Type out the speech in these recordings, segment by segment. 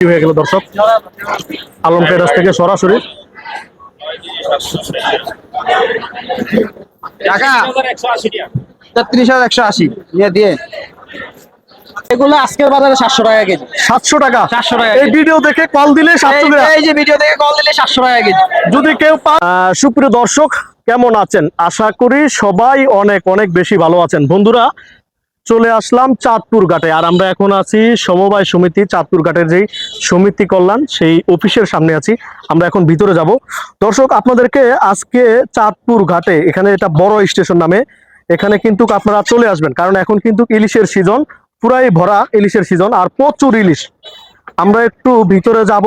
হয়ে গেল দর্শক? আলম ট্রেডার্স থেকে সরাসরি। টাকা তেত্রিশ হাজার একশো আশি। নিয়ে দিয়ে। এগুলো আজকের বাজারে সাতশো টাকা কেজি। সাতশো টাকা? 700 টাকা এই ভিডিও দেখে কল দিলে সাতশো টাকা। এই যে ভিডিও থেকে কল দিলে সাতশো টাকা কেজি। যদি কেউ আহ, সুপ্রিয় দর্শক কেমন আছেন? আশা করি সবাই অনেক অনেক বেশি ভালো আছেন। বন্ধুরা চলে আসলাম চাঁদপুর ঘাটে। আর আমরা এখন আছি সমবায় সমিতি, চাঁদপুর ঘাটের যেই সমিতি কল্যাণ, সেই অফিসের সামনে আছি। আমরা এখন ভিতরে যাব। দর্শক, আপনাদেরকে আজকে চাঁদপুর ঘাটে, এখানে এটা বড় স্টেশন নামে, এখানে কিন্তু আপনারা চলে আসবেন। কারণ এখন কিন্তু ইলিশের সিজন, পুরাই ভরা ইলিশের সিজন আর প্রচুর ইলিশ। আমরা একটু ভিতরে যাব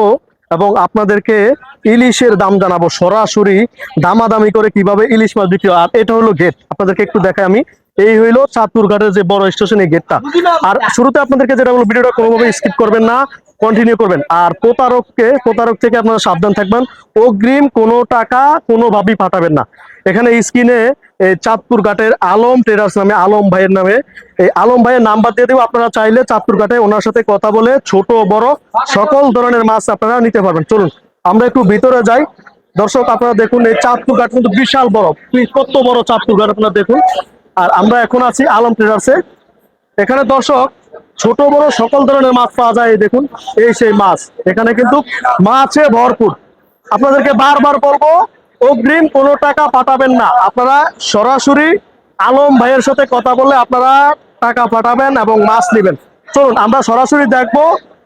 এবং আপনাদেরকে ইলিশের দাম জানাব সরাসরি, দামাদামি করে কীভাবে ইলিশ মাছ বিক্রি আর এটা হলো গেট আপনাদেরকে একটু দেখাই আমি। এই হইল চাঁদপুর ঘাটের যে বড় স্টেশন এই গেটটা। আর শুরুতে আপনাদেরকে যেটা বলব, ভিডিওটা কোনোভাবে স্কিপ করবেন না কন্টিনিউ করবেন। আর প্রতারককে, প্রতারক থেকে আপনারা সাবধান থাকবেন, অগ্রিম কোনো টাকা কোনোভাবেই পাঠাবেন না। এখানে স্ক্রিনে চাঁদপুর ঘাটের আলম ট্রেডার্স নামে, আলম ভাইয়ের নামে, এই আলম ভাইয়ের নাম্বার দিয়ে দেবো। আপনারা চাইলে চাঁদপুর ঘাটে ওনার সাথে কথা বলে, ছোট, বড়, সকল ধরনের মাছ আপনারা নিতে পারবেন। চলুন, আমরা একটু ভিতরে যাই। দর্শক, আপনারা দেখুন, এই চাঁদপুর ঘাট কিন্তু বিশাল বড়, কত বড় চাঁদপুর ঘাট আপনারা দেখুন। আর আমরা এখন আছি আলম ট্রেডার্সে এখানে দর্শক, ছোট বড় সকল ধরনের মাছ পাওয়া যায় দেখুন, এই সেই মাছ। এখানে কিন্তু মাছে ভরপুর। আপনাদেরকে বারবার বলব, অগ্রিম কোনো টাকা পাঠাবেন না। আপনারা সরাসরি আলম ভাইয়ের সাথে কথা বলে আপনারা টাকা পাঠাবেন এবং মাছ নেবেন। চলুন, আমরা সরাসরি দেখব,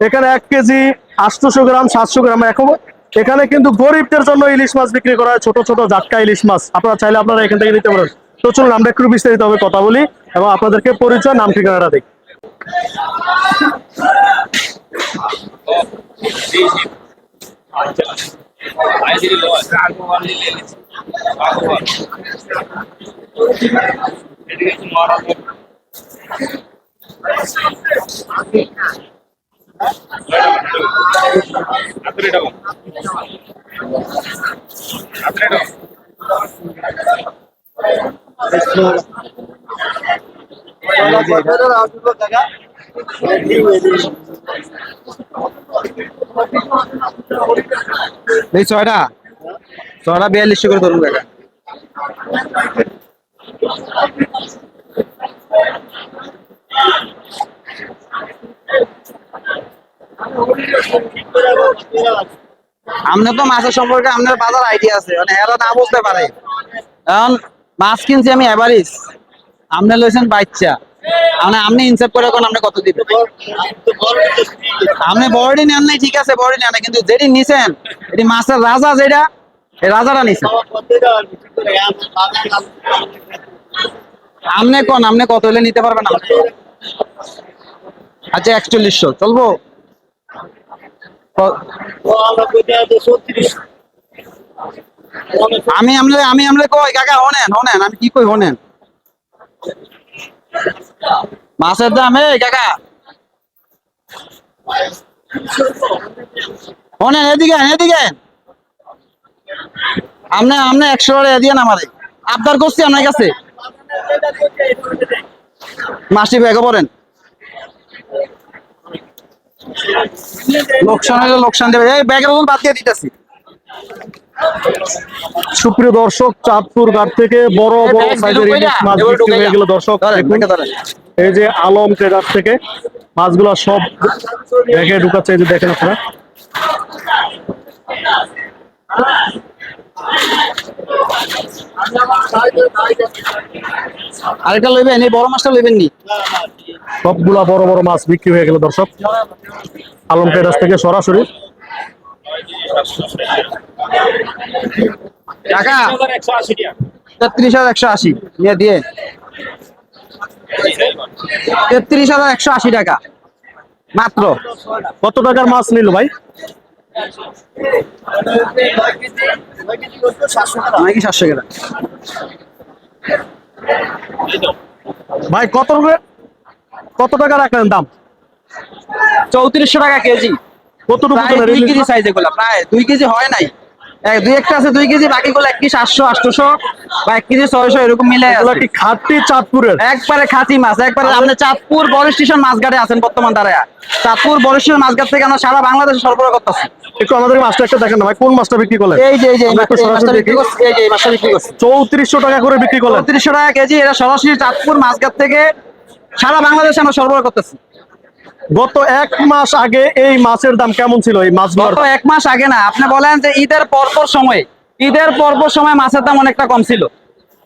এখানে এক কেজি আটশোশো গ্রাম, সাতশো গ্রাম এখন। এখানে কিন্তু গরিবদের জন্য ইলিশ মাছ বিক্রি করা হয়, ছোট ছোট জাটকা ইলিশ মাছ। আপনারা চাইলে আপনারা এখান থেকে নিতে পারেন। তো চলুন আমরা একটু বিস্তারিত ভাবে কথা বলি এবং আপনাদেরকে পরিচয় নাম ঠিকানাটা দিই ছয়টা। ছয়টা বিয়াল্লিশশো করে ধরুন কাকা। আপনার তো মাছের সম্পর্কে আপনার বাজার আইডিয়া আছে মানে এরা না বুঝতে পারে। কারণ মাছ কিনছি আমি এভারিস আপনি লইছেন বাচ্চা। মানে আপনি ইনসেপ করে কোন আপনি কত দিবেন আপনি বড়ি নেন নাই, ঠিক আছে, বড়ি নেন কিন্তু যেটি নিছেন, এটি মাছের রাজা যেটা, এই রাজাটা নিছেন। আপনি কোন আপনি কত হলে নিতে পারবেন আচ্ছা একচল্লিশশো, চলবো? ক- আমি আমলে আমি আমলে কই? কাকা, হনেন হনেন, আমি কি কই হনেন? মাছের দাম, এই কাকা। হনেন, এদিকে এদিকে আন। আমনে একশো টাকা দিয়ে আমারে আবদার করছি আপনার কাছে। মাসি ব্যাগে পড়েন লোকসান হলে লোকসান দেবে। এই ব্যাগের ওজন বাদ দিয়ে দিতেছি। সুপ্রিয় দর্শক চাঁদপুর ঘাট থেকে বড় বড় সাইজের ইলিশ মাছ বিক্রি হয়ে গেল দর্শক। এই যে আলম ট্রেডার্স থেকে মাছগুলো সব ব্যাগে ঢুকাচ্ছে এই যে দেখেন আপনারা। আরেকটা লইবেন এই বড় মাছটা লইবেন নি? সবগুলা বড় বড় মাছ বিক্রি হয়ে গেল দর্শক। আলম ট্রেডার্স থেকে সরাসরি টাকা? তেত্রিশ হাজার একশো আশি। নিয়ে দিয়ে। তেত্রিশ হাজার একশো আশি টাকা। মাত্র। কত টাকার মাছ নিল ভাই? নাকি সাতশো টাকা? ভাই কত কত টাকা রাখলেন দাম? চৌত্রিশশো টাকা কেজি। কতটুকু দুই কেজি সাইজ এগুলা প্রায় দুই কেজি হয় নাই। দুই একটা আছে দুই কেজি বাকিগুলো এক কেজি সাতশো আটশোশো বা এক কেজি ছয়শো এরকম মিলে কি খাঁটি চাঁদপুরের? একবারে খাঁটি মাছ একবারে আপনি চাঁদপুর বড় স্টেশন মাছঘাটে আছেন বর্তমান দাঁড়ায় চাঁদপুর বড় স্টেশন মাছঘাট থেকে আমরা সারা বাংলাদেশে সরবরাহ করতেছি। একটু আমাদের মাছটা একটা দেখেন না ভাই কোন মাছটা বিক্রি করলেন? এই যে এই যে এই এই মাছটা বিক্রি করছি চৌত্রিশশো টাকা করে বিক্রি করলেন। চৌত্রিশশো টাকা কেজি এটা সরাসরি চাঁদপুর মাছঘাট থেকে সারা বাংলাদেশে আমরা সরবরাহ করতেছি। গত এক মাস আগে এই মাছের দাম কেমন ছিল? এই মাছ গত এক মাস আগে না আপনি বলেন যে ঈদের পরপর সময়ে ঈদের পরপর সময় মাছের দাম অনেকটা কম ছিল।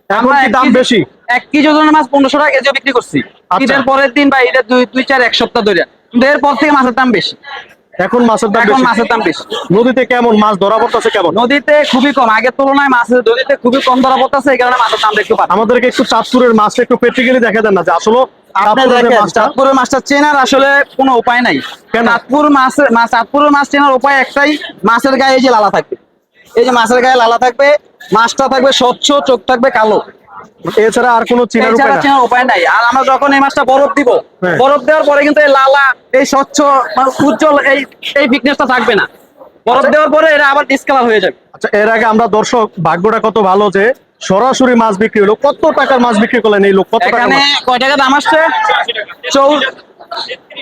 এখন কি দাম বেশি? এক কেজি ওজনের মাছ পনেরোশো টাকা কেজি বিক্রি করছি। আচ্ছা। ঈদের পরের দিন বা ঈদের দুই দুই চার এক সপ্তাহ ধরে। কিন্তু এরপর থেকে মাছের দাম বেশি। এখন মাছের দাম এখন মাছের দাম বেশি। নদীতে কেমন মাছ ধরা পড়তেছে কেমন? নদীতে খুবই কম। আগের তুলনায় মাছের নদীতে খুবই কম ধরা পড়তেছে এই কারণে মাছের দাম একটু আমাদেরকে একটু চাঁদপুরের মাছটা একটু প্র্যাকটিক্যালি দেখা দেন না যে আসলে চাঁদপুরের মাছটা চেনার আসলে কোনো উপায় নাই? চাঁদপুর মাছ মাছ চাঁদপুরের মাছ চেনার উপায় একটাই মাছের গায়ে এই যে লালা থাকবে। এই যে মাছের গায়ে লালা থাকবে মাছটা থাকবে স্বচ্ছ চোখ থাকবে কালো। এছাড়া আর কোনো চিনার উপায় না উপায় নাই। আর আমরা যখন এই মাছটা বরফ দিব হ্যাঁ। বরফ দেওয়ার পরে কিন্তু এই লালা এই স্বচ্ছ মানে উজ্জ্বল এই এই ফিটনেসটা থাকবে না। বরফ দেওয়ার পরে এটা আবার ডিসকালার হয়ে যাবে। আচ্ছা এর আগে আমরা দর্শক ভাগ্যটা কত ভালো যে সরাসরি মাছ বিক্রি হলো। কত টাকার মাছ বিক্রি করলেন এই লোক? কত এখানে কয় টাকা দাম আসছে?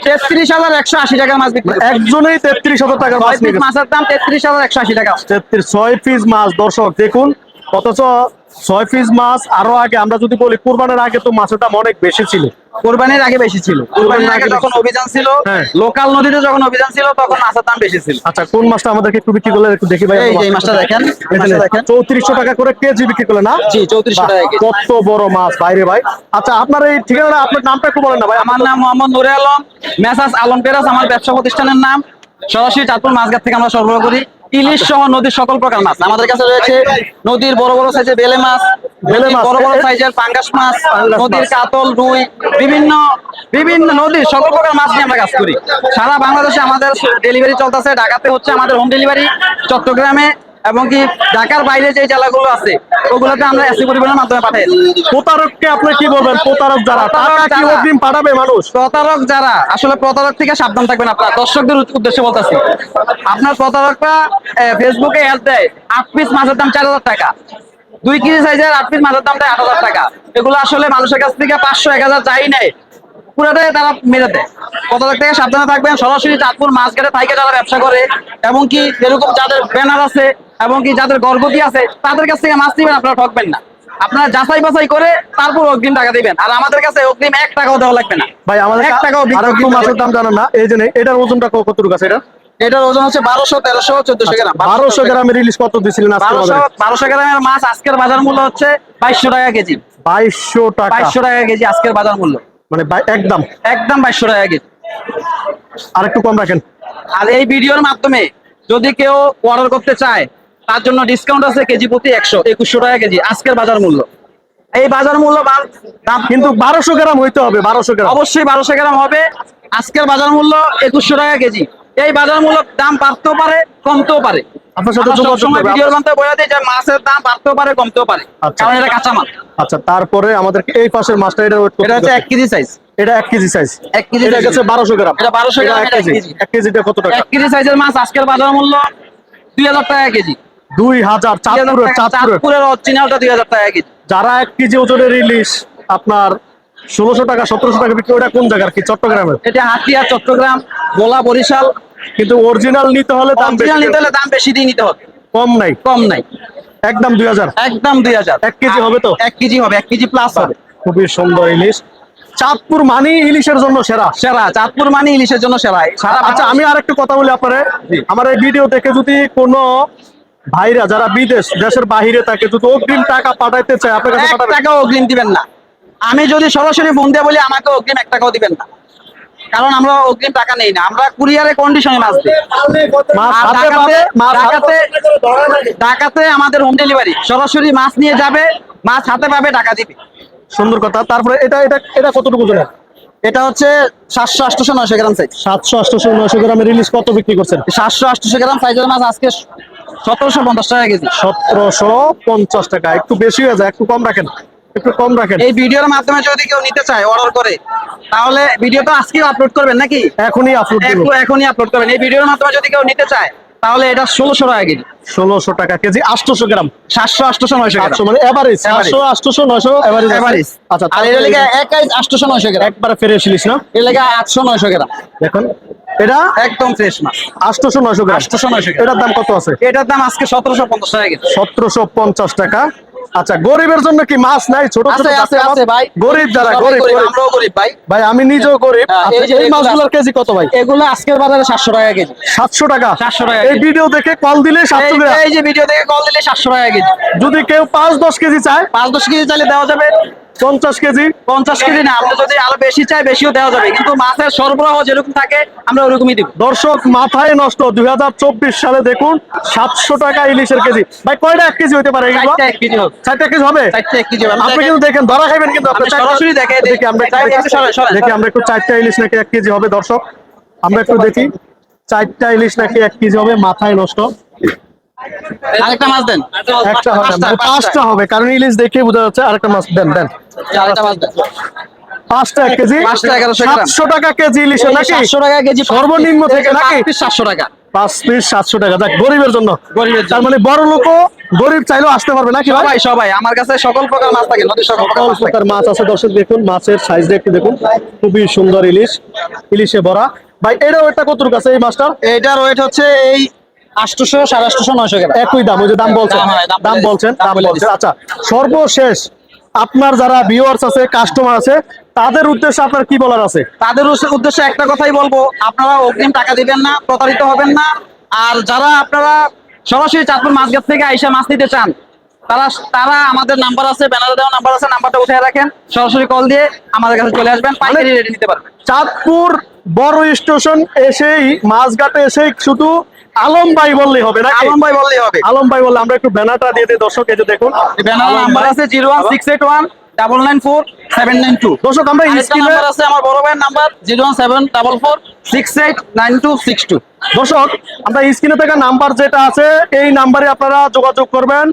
তেত্রিশ হাজার একশো আশি টাকার মাছ বিক্রি। একজনেই তেত্রিশ হাজার টাকার মাছ গেছে। মাছের দাম তেত্রিশ হাজার একশো আশি টাকা। তেত্রিশ ছয় পিস মাছ। দর্শক দেখুন অথচ ছয় পিস মাছ আরও আগে আমরা যদি বলি কুরবানের আগে তো মাছের দাম অনেক বেশি ছিল। কোরবানির আগে বেশি ছিল। কোরবানির আগে যখন অভিযান ছিল হ্যাঁ। লোকাল নদীতে যখন অভিযান ছিল তখন মাছের দাম বেশি ছিল। আচ্ছা কোন মাছটা আমাদেরকে একটু বিক্রি করলে একটু দেখি ভাই এই মাছটা দেখেন, দেখেন। চৌত্রিশশো টাকা করে কেজি বিক্রি করলে না? জি চৌত্রিশশো বাহ, টাকা কত বড় মাছ বাইরে ভাই। আচ্ছা আপনার এই ঠিকানা আপনার নামটা একটু বলেন না ভাই। আমার নাম মোহাম্মদ নুরে আলম মেসাজ আলম পেরাস আমার ব্যবসা প্রতিষ্ঠানের নাম। সরাসরি চাঁদপুর মাছঘাট থেকে আমরা সরবরাহ করি। ইলিশ সহ নদীর সকল প্রকার মাছ আমাদের কাছে রয়েছে নদীর বড় বড় সাইজের বেলে মাছ বেলে মাছ। বড় বড় সাইজের পাঙ্গাস মাছ নদীর। কাতল রুই বিভিন্ন বিভিন্ন নদীর সকল প্রকার মাছ নিয়ে আমরা কাজ করি সারা বাংলাদেশে আমাদের ডেলিভারি চলতেছে ঢাকাতে হচ্ছে আমাদের হোম ডেলিভারি চট্টগ্রামে এবং কি ঢাকার বাইরে যে জেলাগুলো আছে ওগুলোতে আমরা এসি পরিবহনের মাধ্যমে পাঠাই প্রতারককে আপনি কি বলবেন? প্রতারক যারা টাকা কি অগ্রিম পাঠাবে মানুষ? প্রতারক যারা আসলে প্রতারক থেকে সাবধান থাকবেন আপনারা। দর্শকদের উদ্দেশ্যে বলতেছি আপনার প্রতারকরা ফেসবুকে অ্যাড দেয় আট পিস মাছের দাম চার হাজার টাকা। দুই কেজি সাইজের আট পিস মাছের দাম দেয় আট হাজার টাকা। এগুলো আসলে মানুষের কাছ থেকে পাঁচশো এক হাজার যাই নেয় পুরোটাই তারা মেরে দেয়। প্রতারক থেকে সাবধানে থাকবেন। সরাসরি চাঁদপুর মাছঘাটে থাইকে যারা ব্যবসা করে এবং কি এরকম যাদের ব্যানার আছে এবং কি যাদের গর্ভবতী আছে তাদের কাছ থেকে মাছ নেবেন আপনারা ঠকবেন না। আপনারা যাচাই বাছাই করে তারপর অগ্রিম টাকা দিবেন। আর আমাদের কাছে অগ্রিম এক টাকাও দেওয়া লাগবে না। ভাই আমাদের এক টাকাও আর মাছের দাম জানেন না এই জন্য এটার ওজনটা কতটুকু আছে এটা? এটার ওজন হচ্ছে বারোশো তেরোশো চোদ্দশো গ্রাম। বারোশো গ্রামের ইলিশ কত বারোশো বারোশো গ্রামের মাছ আজকের বাজার মূল্য হচ্ছে বাইশশো টাকা কেজি। বাইশশো টাকা। বাইশশো টাকা কেজি আজকের বাজার মূল্য। মানে একদম। একদম বাইশশো টাকা কেজি। আর একটু কম রাখেন। আর এই ভিডিওর মাধ্যমে যদি কেউ অর্ডার করতে চায় তার জন্য ডিসকাউন্ট আছে কেজি প্রতি একশো একুশশো টাকা কেজি আজকের বাজার মূল্য। এই বাজার মূল্য দাম কিন্তু বারোশো গ্রাম হইতে হবে বারোশো গ্রাম। অবশ্যই বারোশো গ্রাম হবে আজকের বাজার মূল্য একুশশো টাকা কেজি। এই বাজার মূল্য দাম বাড়তেও পারে কমতেও পারে। আপনার সাথে মাছের দাম বাড়তেও পারে কমতেও পারে। আচ্ছা। কারণ এটা কাঁচা মাল আচ্ছা তারপরে এই পাশের মাছটা এটা এটা হচ্ছে এক কেজি সাইজ এটা এক কেজি সাইজ এক কেজি এটা। বারোশো গ্রাম। এটা 1200 গ্রাম, এক এটা এক কেজি। কেজি। এক কেজিটা কত টাকা? এক কেজি সাইজের মাছ আজকের বাজার মূল্য দুই হাজার টাকা কেজি। দুই হাজার 2000 চাঁদপুরের চাঁদপুরের। চাঁদপুরের অরিজিনালটা দুই হাজার টাকা কেজি। যারা এক কেজি ওজনের ইলিশ আপনার ষোলোশো টাকা সতেরোশো টাকা বিক্রি ওটা কোন জায়গার কি? চট্টগ্রামের? এটা হাতিয়া চট্টগ্রাম গোলা বরিশাল। কিন্তু অরিজিনাল নিতে হলে দাম বেশি অরিজিনাল নিতে হলে দাম বেশি দিয়ে নিতে হবে। কম নাই। কম নাই। একদম দুই হাজার। একদম দুই হাজার। এক কেজি হবে তো? এক কেজি হবে এক কেজি প্লাস হবে। খুবই সুন্দর ইলিশ। চাঁদপুর মানি ইলিশের জন্য সেরা। সেরা চাঁদপুর মানে ইলিশের জন্য সেরা। আচ্ছা আমি আর আরেকটু কথা বলি আপনারে। আমার এই ভিডিও দেখে যদি কোনো ভাইরা যারা বিদেশ দেশের বাহিরে থাকে যদি অগ্রিম টাকা পাঠাইতে চায় আপনার কাছে এক টাকাও অগ্রিম দিবেন না। আমি যদি সরাসরি ফোন দিয়ে বলি আমাকে অগ্রিম এক টাকাও দিবেন না। কারণ আমরা অগ্রিম টাকা নেই না। আমরা কুরিয়ারে কন্ডিশনে মাছ দিই। ঢাকাতে ঢাকাতে আমাদের হোম ডেলিভারি সরাসরি মাছ নিয়ে যাবে মাছ হাতে পাবে টাকা দিবে। সুন্দর কথা। তারপরে এটা এটা এটা কতটুকু ওজনের এটা হচ্ছে সাতশো আটশোশো নয়শো গ্রাম সাইজ সাতশো আটশো নয়শো গ্রামের ইলিশ কত বিক্রি করছেন? সাতশো আটশোশো গ্রাম সাইজের মাছ আজকে সতেরোশো পঞ্চাশ টাকা কেজি। সতেরোশো পঞ্চাশ টাকা। একটু বেশি হয়ে যায় একটু কম রাখেন। একটু কম রাখেন। এই ভিডিওর মাধ্যমে যদি কেউ নিতে চায় অর্ডার করে তাহলে ভিডিওটা আজকেও আপলোড করবেন নাকি? এখনই আপলোড একটু এখনই আপলোড করবেন। এই ভিডিওর মাধ্যমে যদি কেউ নিতে চায় তাহলে এটা ষোলোশো টাকা কেজি। ষোলোশো টাকা কেজি আটশোশো গ্রাম। সাতশো আটশোশো নয়শো আটশো মানে এভারেজ সাতশো আটশোশো নয়শো এভারেজ Average। আচ্ছা আর এটা লেগে এক আটশোশো নয়শো গ্রাম। একবারে ফ্রেশ ইলিশ না? লেগে আটশো নয়শো গ্রাম। দেখুন। এটা? একদম ফ্রেশ মাছ। আটশোশো নয়শো গ্রাম। এটার দাম কত আছে? এটার দাম আজকে সতেরোশো পঞ্চাশ টাকা টাকা। আচ্ছা গরিবের জন্য কি মাছ নাই? ছোট ছোট আছে আছে ভাই। গরিব যারা গরিব গরিব, গরিব। আমরাও গরিব ভাই। ভাই আমি নিজেও গরিব। হ্যাঁ, আচ্ছা, এই মাছগুলোর কেজি কত ভাই? এগুলো আজকের বাজারে সাতশো টাকা কেজি। সাতশো টাকা? 700 টাকা এই ভিডিও দেখে কল দিলে এই- টাকা। এই যে ভিডিও থেকে কল দিলে টাকা কেজি। যদি কেউ পাঁচ দশ কেজি চায় পাঁচ দশ কেজি চাইলে দেওয়া যাবে। পঞ্চাশ কেজি? পঞ্চাশ কেজি না আপনি যদি আরও বেশি চাই বেশিও দেওয়া যাবে। কিন্তু মাছের সরবরাহ যেরকম থাকে আমরা ওরকমই দিব। দর্শক মাথায় নষ্ট। দুই হাজার চব্বিশ সালে দেখুন সাতশো টাকা ইলিশের কেজি। ভাই কয়টা এক কেজি হতে পারে চারটা কেজি হবে। আপনি কিন্তু দেখেন ধরা খাইবেন কিন্তু সরাসরি। দেখি আমরা একটু দেখি। আমরা একটু চারটা ইলিশ নাকি এক কেজি হবে দর্শক। আমরা একটু দেখি। চারটা ইলিশ নাকি এক কেজি হবে মাথায় নষ্ট। আরেকটা মাছ দেন। একটা হবে। পাঁচটা, হবে কারণ ইলিশ দেখে বোঝা যাচ্ছে আরেকটা মাছ। দেন দেন। পাঁচটা। এক কেজি? পাঁচটা 1100 গ্রাম। সাতশো টাকা কেজি ইলিশের নাকি? সাতশো টাকা কেজি সর্বনিম্ন থেকে নাকি? সাতশো টাকা। পাঁচ পিস সাতশো টাকা। যাক গরিবের জন্য। গরিবের তার মানে বড় গরিব চাইলেও আসতে পারবে নাকি সবাই সবাই। আমার কাছে সকল প্রকার মাছ থাকে নদীর সকল প্রকার মাছ থাকে। প্রকার মাছ আছে। দর্শক দেখুন মাছের সাইজটা একটু দেখুন। খুবই সুন্দর ইলিশ। ইলিশে ভরা। ভাই এটাও একটা কতটুকু আছে এই মাছটার? এইটার ওয়েট হচ্ছে এই আটশোশো সাড়ে আটশোশো নয়শো একই দাম ওই যে দাম বলছেন। দাম হয়, দাম দাম বলে বলছেন দাম বলছেন। আচ্ছা সর্বশেষ আপনার যারা ভিউয়ার্স আছে কাস্টমার আছে তাদের উদ্দেশ্যে আপনার কি বলার আছে? তাদের উদ্দেশ্যে একটা কথাই বলব আপনারা অগ্রিম টাকা দিবেন না প্রতারিত হবেন না। আর যারা আপনারা সরাসরি চাঁদপুর মাছগাছ থেকে আইসা মাছ নিতে চান তারা তারা আমাদের নাম্বার আছে ব্যানারে দেওয়া নাম্বার আছে নাম্বারটা উঠে রাখেন সরাসরি কল দিয়ে আমাদের কাছে চলে আসবেন পাইকারি রেটে নিতে পারবেন। চাঁদপুর বড় স্টেশন এসেই মাছঘাটে এসেই শুধু আলম ভাই বললেই হবে নাকি? আলম ভাই বললেই হবে। আলম ভাই বললে আমরা একটু ব্যানারটা দিয়ে দিই দর্শক এই যে দেখুন। ব্যানার নাম্বার আছে zero one six eight one double nine four seven nine two. দর্শক আমরা স্ক্রিনে আছে আমার বড় ভাইয়ের number zero one seven double four six eight nine two six two. দর্শক আমরা স্ক্রিনে থাকা নাম্বার যেটা আছে এই নাম্বারে আপনারা যোগাযোগ করবেন।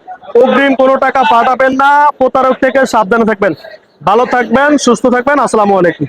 অগ্রিম কোনো টাকা পাঠাবেন না প্রতারক থেকে সাবধানে থাকবেন। ভালো থাকবেন সুস্থ থাকবেন। আসসালামু আলাইকুম।